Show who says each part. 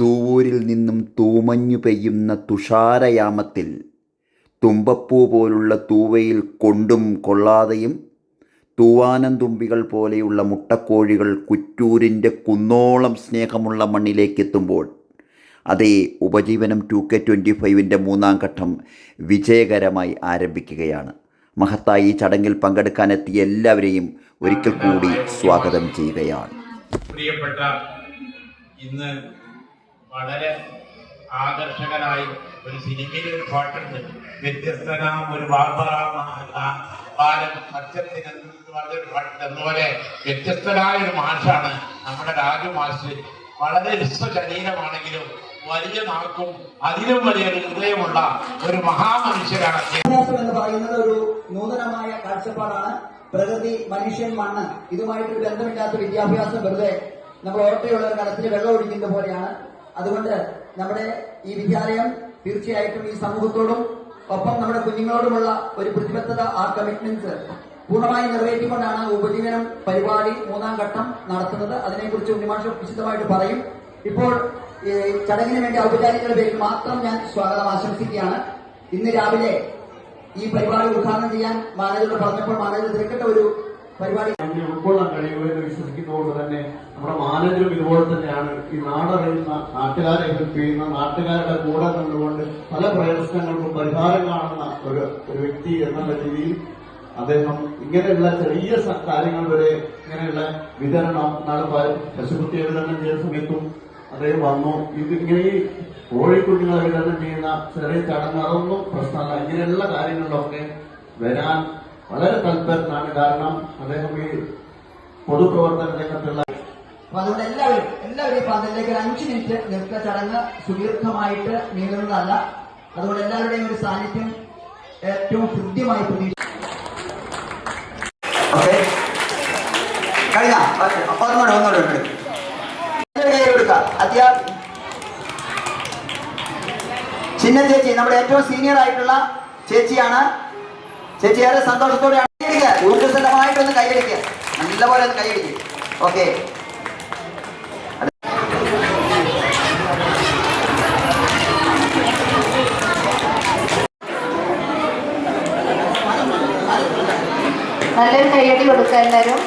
Speaker 1: തൂവൂരിൽ നിന്നും തൂമഞ്ഞു പെയ്യുന്ന തുഷാരയാമത്തിൽ തുമ്പപ്പൂ പോലുള്ള തൂവയിൽ കൊണ്ടും കൊള്ളാതെയും തൂവാനം തുമ്പികൾ പോലെയുള്ള മുട്ടക്കോഴികൾ കുറ്റൂരിന്റെ കുന്നോളം സ്നേഹമുള്ള മണ്ണിലേക്കെത്തുമ്പോൾ അതേ ഉപജീവനം ടു കെ ട്വന്റി ഫൈവിന്റെ മൂന്നാം ഘട്ടം വിജയകരമായി ആരംഭിക്കുകയാണ്. മഹത്തായി ഈ ചടങ്ങിൽ പങ്കെടുക്കാനെത്തിയ എല്ലാവരെയും ഒരിക്കൽ കൂടി സ്വാഗതം ചെയ്യുകയാണ്.
Speaker 2: പ്രിയപ്പെട്ട ഇന്ന് വളരെ ആകർഷകനായി ഒരു സിനിമയിൽ ഒരു പാട്ടുണ്ട്. വ്യത്യസ്തനാം ഒരു ബാലൻ വ്യത്യസ്തനായ ഒരു മാഷാണ് നമ്മുടെ രാജു മാഷ്. വളരെ ശരീരമാണെങ്കിലും വലിയ നാക്കും അതിലും വലിയൊരു ഹൃദയമുള്ള ഒരു മഹാമനുഷ്യരാണ്.
Speaker 3: എന്ന് പറയുന്നത് ഒരു നൂതനമായ കാഴ്ചപ്പാടാണ്. പ്രകൃതി മനുഷ്യൻ മണ്ണ്. ഇതുമായിട്ട് ബന്ധമില്ലാത്ത വിദ്യാഭ്യാസം വെറുതെ നമ്മൾ ഓട്ടയുള്ള ഒരു കലത്തിൽ വെള്ളം ഒഴിക്കുന്ന പോലെയാണ്. അതുകൊണ്ട് നമ്മുടെ ഈ വിദ്യാലയം തീർച്ചയായിട്ടും ഈ സമൂഹത്തോടും ഒപ്പം നമ്മുടെ കുഞ്ഞുങ്ങളോടുമുള്ള ഒരു പ്രതിബദ്ധത ആ കമ്മിറ്റ്മെന്റ്സ് പൂർണമായി നിറവേറ്റിക്കൊണ്ടാണ് ഉപജീവനം പരിപാടി മൂന്നാം ഘട്ടം നടത്തുന്നത്. അതിനെക്കുറിച്ച് ഉണ്ണിമാഷ വിശദമായിട്ട് പറയും. ഇപ്പോൾ ചടങ്ങിന് വേണ്ടി ഔപചാരികളുടെ പേരിൽ മാത്രം ഞാൻ സ്വാഗതം ആശംസിക്കുകയാണ്. ഇന്ന് രാവിലെ ഈ പരിപാടി ഉദ്ഘാടനം ചെയ്യാൻ മാനേജർ പറഞ്ഞപ്പോൾ മാനേജർ തിരക്കട്ട ഒരു പരിപാടി.
Speaker 4: ഉൾക്കൊള്ളാൻ കഴിയുമോ എന്ന് വിശ്വസിക്കുന്നതുകൊണ്ട് തന്നെ നമ്മുടെ മാനേജരും ഇതുപോലെ തന്നെയാണ് ഈ നാടറിയുന്ന നാട്ടുകാരെ ഹെൽപ്പ് ചെയ്യുന്ന നാട്ടുകാരുടെ കൂടെ നിന്നുകൊണ്ട് പല പ്രശ്നങ്ങൾക്കും പരിഹാരം കാണുന്ന ഒരു വ്യക്തി എന്നുള്ള രീതിയിൽ അദ്ദേഹം ഇങ്ങനെയുള്ള ചെറിയ കാര്യങ്ങൾ വരെ ഇങ്ങനെയുള്ള വിതരണം നടപ്പാൽ പശുപുത്തി വിതരണം ചെയ്ത സമയത്തും അദ്ദേഹം വന്നു. ഇതിങ്ങനെ ഈ കോഴിക്കുഞ്ഞുങ്ങളെ വിതരണം ചെയ്യുന്ന ചെറിയ ചടങ്ങ് അതൊന്നും പ്രശ്നമല്ല. ഇങ്ങനെയുള്ള കാര്യങ്ങളിലൊക്കെ വരാൻ വളരെ തൽപരനാണ്. കാരണം അദ്ദേഹം ഈ പൊതുപ്രവർത്തന രംഗത്തുള്ള
Speaker 3: അപ്പൊ അതുകൊണ്ട് എല്ലാവരും എല്ലാവരും ഇപ്പൊ അതിലേക്ക് ഒരു അഞ്ചു മിനിറ്റ് നൃത്ത ചടങ്ങ് സുദീർഘമായിട്ട് നീളുന്നതല്ല. അതുകൊണ്ട് എല്ലാവരുടെയും ഒരു സാന്നിധ്യം ഏറ്റവും ഹൃദ്യമായി പ്രതീക്ഷ കഴിഞ്ഞ? ചിന്ന ചേച്ചി നമ്മുടെ ഏറ്റവും സീനിയർ ആയിട്ടുള്ള ചേച്ചിയാണ് ചേച്ചി ഏറെ സന്തോഷത്തോടെയാണ് ഊർജസ്വലമായിട്ടൊന്ന് കൈയടിക്കുക. നല്ലപോലെ ഒന്ന് കൈയടിക്കുക ഓക്കെ
Speaker 5: നല്ലൊരു കൈയടി കൊടുക്കുക എല്ലാവരും.